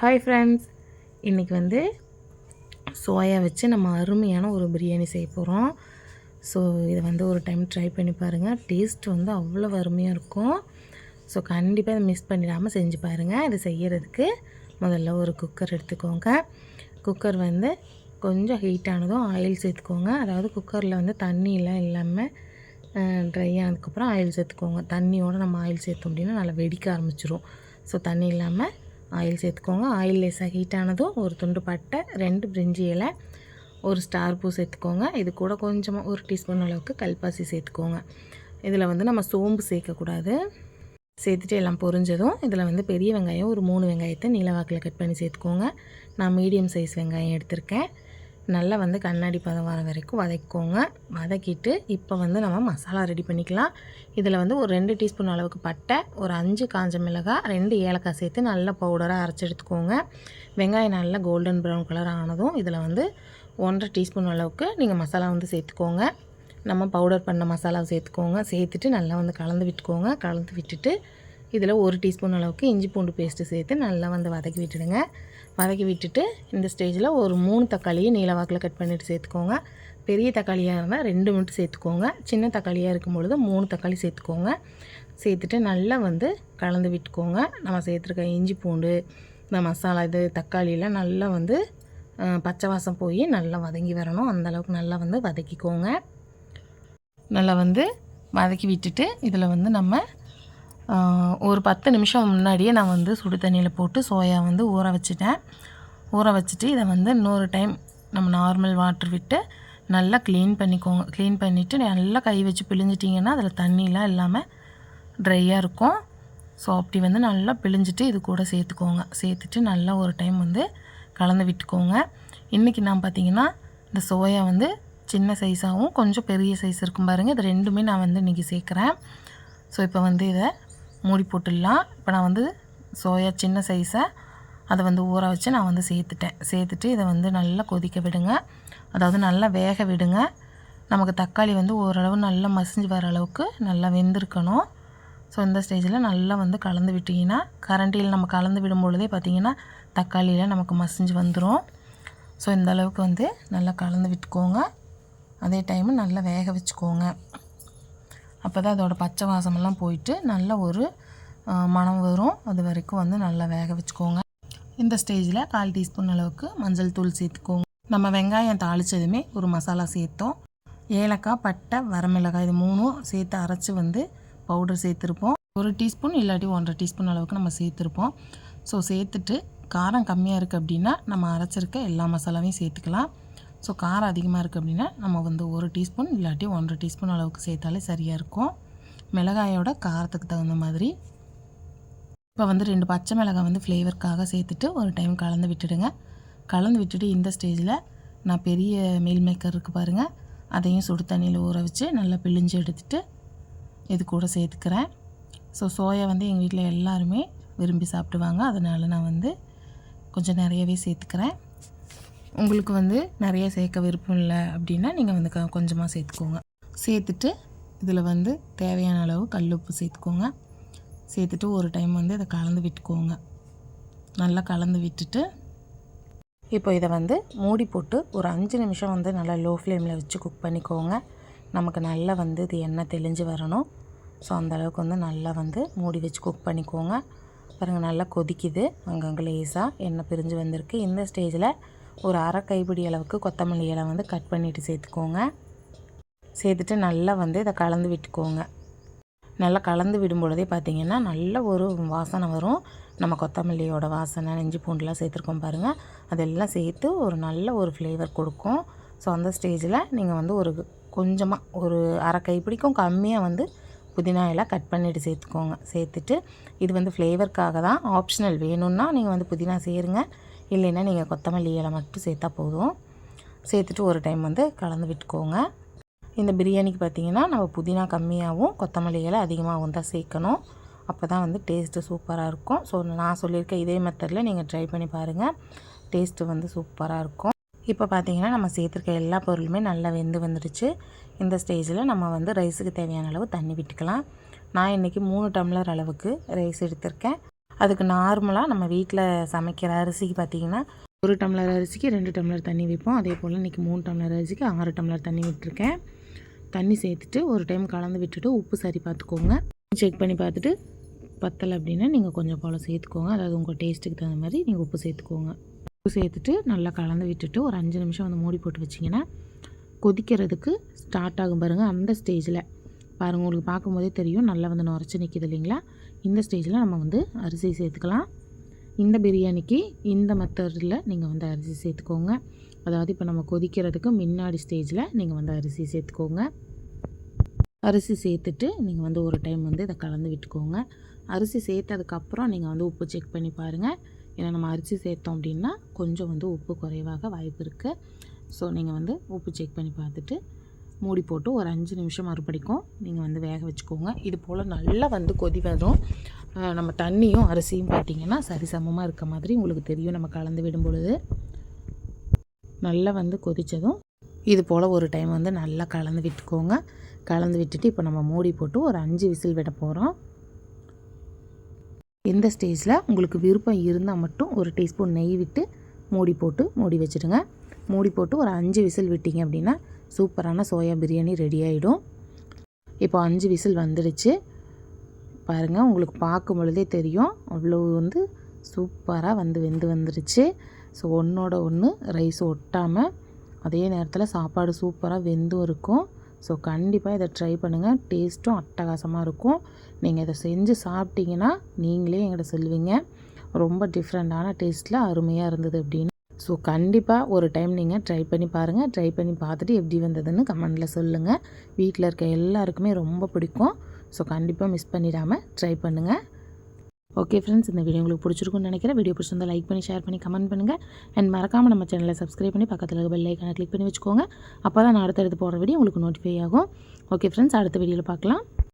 Hi friends இன்றைக்கி வந்து soya வச்சு நம்ம அருமையான ஒரு பிரியாணி செய்ய போகிறோம் ஸோ இதை வந்து ஒரு டைம் ட்ரை பண்ணி பாருங்கள் டேஸ்ட் வந்து அவ்வளோ அருமையாக இருக்கும். ஸோ கண்டிப்பாக இதை மிஸ் பண்ணிடாமல் செஞ்சு பாருங்கள் இது செய்கிறதுக்கு முதல்ல ஒரு குக்கர் எடுத்துக்கோங்க. குக்கர் வந்து கொஞ்சம் ஹீட் ஆனதும் ஆயில் சேர்த்துக்கோங்க. அதாவது குக்கரில் வந்து தண்ணியெலாம் இல்லாமல் ட்ரை ஆனதுக்கப்புறம் ஆயில் சேர்த்துக்கோங்க. தண்ணியோடு நம்ம ஆயில் சேர்த்தோம் அப்படின்னா நல்லா வெடிக்க ஆரம்பிச்சிரும். ஸோ தண்ணி இல்லாமல் ஆயில் சேர்த்துக்கோங்க. ஆயில் லேசாக ஹீட் ஆனதும் ஒரு துண்டு பட்டை ரெண்டு பிரிஞ்சி இலை ஒரு ஸ்டார் பூ சேர்த்துக்கோங்க. இது கூட கொஞ்சமாக ஒரு டீஸ்பூன் அளவுக்கு கல்பாசி சேர்த்துக்கோங்க. இதில் வந்து நம்ம சோம்பு சேர்க்கக்கூடாது. சேர்த்துட்டு எல்லாம் பொரிஞ்சதும் இதில் வந்து பெரிய வெங்காயம் ஒரு மூணு வெங்காயத்தை நீளவாக்கில் கட் பண்ணி சேர்த்துக்கோங்க. நான் மீடியம் சைஸ் வெங்காயம் எடுத்திருக்கேன். நல்லா வந்து கண்ணாடி பதம் வர வரைக்கும் வதக்கிக்கோங்க. வதக்கிட்டு இப்போ வந்து நம்ம மசாலா ரெடி பண்ணிக்கலாம். இதில் வந்து ஒரு ரெண்டு டீஸ்பூன் அளவுக்கு பட்டை ஒரு அஞ்சு காஞ்ச மிளகாய் ரெண்டு ஏலக்காய் சேர்த்து நல்லா பவுடராக அரைச்சி எடுத்துக்கோங்க. வெங்காயம் நல்லா கோல்டன் ப்ரௌன் கலர் ஆனதும் இதில் வந்து ஒன்றரை டீஸ்பூன் அளவுக்கு நீங்கள் மசாலா வந்து சேர்த்துக்கோங்க. நம்ம பவுடர் பண்ண மசாலா சேர்த்துக்கோங்க. சேர்த்துட்டு நல்லா வந்து கலந்து விட்டுக்கோங்க. கலந்து விட்டுட்டு இதில் ஒரு டீஸ்பூன் அளவுக்கு இஞ்சி பூண்டு பேஸ்ட்டு சேர்த்து நல்லா வந்து வதக்கி விட்டுடுங்க. வதக்கி விட்டுட்டு இந்த ஸ்டேஜில் ஒரு மூணு தக்காளியை நீளவாக்கில் கட் பண்ணிவிட்டு சேர்த்துக்கோங்க. பெரிய தக்காளியாக இருந்தால் ரெண்டு மினிட் சேர்த்துக்கோங்க. சின்ன தக்காளியாக இருக்கும் பொழுது மூணு தக்காளி சேர்த்துக்கோங்க. சேர்த்துட்டு நல்லா வந்து கலந்து விட்டுக்கோங்க. நம்ம சேர்த்துருக்க இஞ்சி பூண்டு இந்த மசாலா இது தக்காளியெலாம் நல்லா வந்து பச்சை வாசம் போய் நல்லா வதங்கி வரணும். அந்தளவுக்கு நல்லா வந்து வதக்கிக்கோங்க. நல்லா வந்து வதக்கி விட்டுட்டு இதில் வந்து நம்ம ஒரு பத்து நிமிஷம் முன்னாடியே நான் வந்து சுடு தண்ணியில் போட்டு சோயா வந்து ஊற வச்சுட்டேன். ஊற வச்சுட்டு இதை வந்து இன்னொரு டைம் நம்ம நார்மல் வாட்டர் விட்டு நல்லா க்ளீன் பண்ணிக்கோங்க. க்ளீன் பண்ணிவிட்டு நல்லா கை வச்சு பிழிஞ்சிட்டிங்கன்னா அதில் தண்ணிலாம் இல்லாமல் ட்ரையாக இருக்கும். ஸோ அப்படி வந்து நல்லா பிழிஞ்சிட்டு இது கூட சேர்த்துக்கோங்க. சேர்த்துட்டு நல்லா ஒரு டைம் வந்து கலந்து விட்டுக்கோங்க. இன்றைக்கி நான் பார்த்தீங்கன்னா இந்த சோயா வந்து சின்ன சைஸாகவும் கொஞ்சம் பெரிய சைஸ் இருக்கும் பாருங்கள் இது ரெண்டுமே நான் வந்து இன்றைக்கி சேர்க்குறேன். ஸோ இப்போ வந்து இதை மூடி போட்டுடலாம். இப்போ நான் வந்து சோயா சின்ன சைஸை அதை வந்து ஊற வச்சு நான் வந்து சேர்த்துட்டேன். சேர்த்துட்டு இதை வந்து நல்லா கொதிக்க விடுங்க. அதாவது நல்லா வேக விடுங்க. நமக்கு தக்காளி வந்து ஓரளவு நல்லா மசிஞ்சு வர அளவுக்கு நல்லா வெந்திருக்கணும். ஸோ இந்த ஸ்டேஜில் நல்லா வந்து கலந்து விட்டிங்கன்னா கரண்டியில் நம்ம கலந்து விடும் பொழுதே பார்த்திங்கன்னா தக்காளியில் நமக்கு மசிஞ்சு வந்துடும் ஸோ இந்த அளவுக்கு வந்து நல்லா கலந்து விட்டுக்கோங்க. அதே டைமு நல்லா வேக வச்சுக்கோங்க. அப்போ தான் அதோடய பச்சை வாசமெல்லாம் போயிட்டு நல்ல ஒரு மனம் வரும். அது வரைக்கும் வந்து நல்லா வேக வச்சுக்கோங்க. இந்த ஸ்டேஜில் கால் டீஸ்பூன் அளவுக்கு மஞ்சள் தூள் சேர்த்துக்கோங்க. நம்ம வெங்காயம் தாளித்ததுமே ஒரு மசாலா சேர்த்தோம். ஏலக்காய் பட்டை வரமிளகாய் இது மூணும் சேர்த்து அரைச்சி வந்து பவுடர் சேர்த்துருப்போம். ஒரு டீஸ்பூன் இல்லாட்டி ஒன்றரை டீஸ்பூன் அளவுக்கு நம்ம சேர்த்துருப்போம். ஸோ சேர்த்துட்டு காரம் கம்மியாக இருக்குது அப்படின்னா நம்ம அரைச்சிருக்க எல்லா மசாலாவையும் சேர்த்துக்கலாம். ஸோ காரம் அதிகமாக இருக்குது அப்படின்னா நம்ம வந்து ஒரு டீஸ்பூன் இல்லாட்டி ஒன்றரை டீஸ்பூன் அளவுக்கு சேர்த்தாலே சரியாக இருக்கும். மிளகாயோட காரத்துக்கு தகுந்த மாதிரி. இப்போ வந்து ரெண்டு பச்சை மிளகாய் வந்து ஃப்ளேவருக்காக சேர்த்துட்டு ஒரு டைம் கலந்து விட்டுடுங்க. கலந்து விட்டுட்டு இந்த ஸ்டேஜில் நான் பெரிய மீல் மேக்கர் இருக்குது பாருங்கள் அதையும் சுடு தண்ணியில் ஊற வச்சு நல்லா பிழிஞ்சு எடுத்துகிட்டு இது கூட சேர்த்துக்கிறேன். ஸோ சோயா வந்து எங்கள் வீட்டில் எல்லாருமே விரும்பி சாப்பிடுவாங்க. அதனால் நான் வந்து கொஞ்சம் நிறையவே சேர்த்துக்கிறேன். உங்களுக்கு வந்து நிறைய சேர்க்க விருப்பம் இல்லை அப்படின்னா நீங்கள் வந்து க கொஞ்சமாக சேர்த்துக்கோங்க. சேர்த்துட்டு இதில் வந்து தேவையான அளவு கல் உப்பு சேர்த்துக்கோங்க. சேர்த்துட்டு ஒரு டைம் வந்து இதை கலந்து விட்டுக்கோங்க. நல்லா கலந்து விட்டுட்டு இப்போ இதை வந்து மூடி போட்டு ஒரு அஞ்சு நிமிஷம் வந்து நல்லா லோ ஃப்ளேமில் வச்சு குக் பண்ணிக்கோங்க. நமக்கு நல்லா வந்து இது எண்ணெய் தெளிஞ்சு வரணும். ஸோ அந்தளவுக்கு வந்து நல்லா வந்து மூடி வச்சு குக் பண்ணிக்கோங்க. பாருங்கள் நல்லா கொதிக்குது. அங்கங்கே லேசாக எண்ணெய் பிரிஞ்சு வந்திருக்கு. இந்த ஸ்டேஜில் ஒரு அரை கைப்பிடி அளவுக்கு கொத்தமல்லி இலை வந்து கட் பண்ணிவிட்டு சேர்த்துக்கோங்க. சேர்த்துட்டு நல்லா வந்து இதை கலந்து விட்டுக்கோங்க. நல்லா கலந்து விடும் பொழுதே பார்த்திங்கன்னா நல்ல ஒரு வாசனை வரும். நம்ம கொத்தமல்லியோட வாசனை நெஞ்சு பூண்டுலாம் சேர்த்துருக்கோம் பாருங்கள் அதெல்லாம் சேர்த்து ஒரு நல்ல ஒரு ஃப்ளேவர் கொடுக்கும். ஸோ அந்த ஸ்டேஜில் நீங்கள் வந்து ஒரு கொஞ்சமாக ஒரு அரை கைப்பிடிக்கும் கம்மியாக வந்து புதினா எல்லாம் கட் பண்ணிவிட்டு சேர்த்துக்கோங்க. சேர்த்துட்டு இது வந்து ஃப்ளேவருக்காக தான் ஆப்ஷனல் வேணும்னா நீங்கள் வந்து புதினா சேருங்க. இல்லைன்னா நீங்கள் கொத்தமல்லி இலை மட்டும் சேர்த்தா போதும். சேர்த்துட்டு ஒரு டைம் வந்து கலந்து விட்டுக்கோங்க. இந்த பிரியாணிக்கு பார்த்திங்கன்னா நம்ம புதினா கம்மியாகவும் கொத்தமல்லி இலை அதிகமாகவும் தான் சேர்க்கணும். அப்போ தான் வந்து டேஸ்ட்டு சூப்பராக இருக்கும். ஸோ நான் சொல்லியிருக்க இதே மெத்தடில் நீங்கள் ட்ரை பண்ணி பாருங்கள் டேஸ்ட்டு வந்து சூப்பராக இருக்கும். இப்போ பார்த்திங்கன்னா நம்ம சேர்த்துருக்க எல்லா பொருளுமே நல்லா வெந்து வந்துடுச்சு. இந்த ஸ்டேஜில் நம்ம வந்து ரைஸுக்கு தேவையான அளவு தண்ணி விட்டுக்கலாம். நான் இன்றைக்கி மூணு டம்ளர் அளவுக்கு ரைஸ் எடுத்திருக்கேன். அதுக்கு நார்மலாக நம்ம வீட்டில் சமைக்கிற அரிசிக்கு பார்த்திங்கன்னா ஒரு டம்ளர் அரிசிக்கு ரெண்டு டம்ளர் தண்ணி வைப்போம். அதே போல் இன்றைக்கி மூணு டம்ளர் அரிசிக்கு ஆறு டம்ளர் தண்ணி விட்டுருக்கேன். தண்ணி சேர்த்துட்டு ஒரு டைம் கலந்து விட்டுட்டு உப்பு சரி பார்த்துக்கோங்க செக் பண்ணி பார்த்துட்டு பத்தலை அப்படின்னா நீங்கள் கொஞ்சம் போல் சேர்த்துக்கோங்க. அதாவது உங்கள் டேஸ்ட்டுக்கு தகுந்த மாதிரி நீங்கள் உப்பு சேர்த்துக்கோங்க. உப்பு சேர்த்துட்டு நல்லா கலந்து விட்டுட்டு ஒரு அஞ்சு நிமிஷம் வந்து மூடி போட்டு வச்சிங்கன்னா கொதிக்கிறதுக்கு ஸ்டார்ட் ஆகும் பாருங்கள் அந்த ஸ்டேஜில் பாருங்கள் உங்களுக்கு பார்க்கும்போதே தெரியும். நல்லா வந்து நுரைச்சி நிற்கிது இல்லைங்களா? இந்த ஸ்டேஜில் நம்ம வந்து அரிசி சேர்த்துக்கலாம். இந்த பிரியாணிக்கு இந்த மெத்தடில் நீங்கள் வந்து அரிசி சேர்த்துக்கோங்க. அதாவது இப்போ நம்ம கொதிக்கிறதுக்கு முன்னாடி ஸ்டேஜில் நீங்கள் வந்து அரிசி சேர்த்துக்கோங்க. அரிசி சேர்த்துட்டு நீங்கள் வந்து ஒரு டைம் வந்து இதை கலந்து விட்டுக்கோங்க. அரிசி சேர்த்ததுக்கப்புறம் நீங்கள் வந்து உப்பு செக் பண்ணி பாருங்கள் ஏன்னா நம்ம அரிசி சேர்த்தோம் அப்படின்னா கொஞ்சம் வந்து உப்பு குறைவாக வாய்ப்பு இருக்குது ஸோ நீங்கள் வந்து உப்பு செக் பண்ணி பார்த்துட்டு மூடி போட்டு ஒரு அஞ்சு நிமிஷம் மறுபடிக்கும் நீங்கள் வந்து வேக வச்சுக்கோங்க. இது போல் நல்லா வந்து கொதி வரும் நம்ம தண்ணியும் அரிசியும் பார்த்திங்கன்னா சரிசமமாக இருக்க மாதிரி உங்களுக்கு தெரியும். நம்ம கலந்து விடும் பொழுது நல்லா வந்து கொதித்ததும் இது போல் ஒரு டைம் வந்து நல்லா கலந்து விட்டுக்கோங்க. கலந்து விட்டுட்டு இப்போ நம்ம மூடி போட்டு ஒரு அஞ்சு விசில் விட போகிறோம் இந்த ஸ்டேஜில் உங்களுக்கு விருப்பம் இருந்தால் மட்டும் ஒரு டீஸ்பூன் நெய் விட்டு மூடி போட்டு மூடி வச்சுடுங்க. மூடி போட்டு ஒரு அஞ்சு விசில் விட்டிங்க அப்படின்னா சூப்பரான சோயா பிரியாணி ரெடி ஆகிடும் இப்போ அஞ்சு விசில் வந்துடுச்சு. பாருங்கள் உங்களுக்கு பார்க்கும் பொழுதே தெரியும். அவ்வளோ வந்து சூப்பராக வந்து வெந்து வந்துடுச்சு ஸோ ஒன்றோட ஒன்று ரைஸ் ஒட்டாமல் அதே நேரத்தில் சாப்பாடு சூப்பராக வெந்தும் இருக்கும். ஸோ கண்டிப்பாக இதை ட்ரை பண்ணுங்கள் டேஸ்ட்டும் அட்டகாசமாக இருக்கும். நீங்கள் இதை செஞ்சு சாப்பிட்டீங்கன்னா நீங்களே எங்கிட்ட சொல்லுவீங்க. ரொம்ப டிஃப்ரெண்ட்டான டேஸ்ட்டில் அருமையாக இருந்தது அப்படின்னு. ஸோ கண்டிப்பாக ஒரு டைம் நீங்கள் ட்ரை பண்ணி பாருங்கள் ட்ரை பண்ணி பார்த்துட்டு எப்படி வந்ததுன்னு கமெண்டில் சொல்லுங்கள் வீட்டில் இருக்க எல்லாருக்குமே ரொம்ப பிடிக்கும். ஸோ கண்டிப்பாக மிஸ் பண்ணிடாமல் ட்ரை பண்ணுங்கள் ஓகே ஃப்ரெண்ட்ஸ் இந்த வீடியோ உங்களுக்கு பிடிச்சிருக்குன்னு நினைக்கிறேன். வீடியோ பிடிச்சிருந்தால் லைக் பண்ணி ஷேர் பண்ணி கமெண்ட் பண்ணுங்கள் அண்ட் மறக்காமல் நம்ம சேனலை சப்ஸ்கிரைப் பண்ணி பக்கத்தில் இருக்க பெல் ஐக்கானை கிளிக் பண்ணி வச்சுக்கோங்க. அப்போ தான் நான் அடுத்தடுத்து போடுற வீடியோ உங்களுக்கு நோட்டிஃபை ஆகும். ஓகே ஃப்ரெண்ட்ஸ் அடுத்த வீடியோவில் பார்க்கலாம்.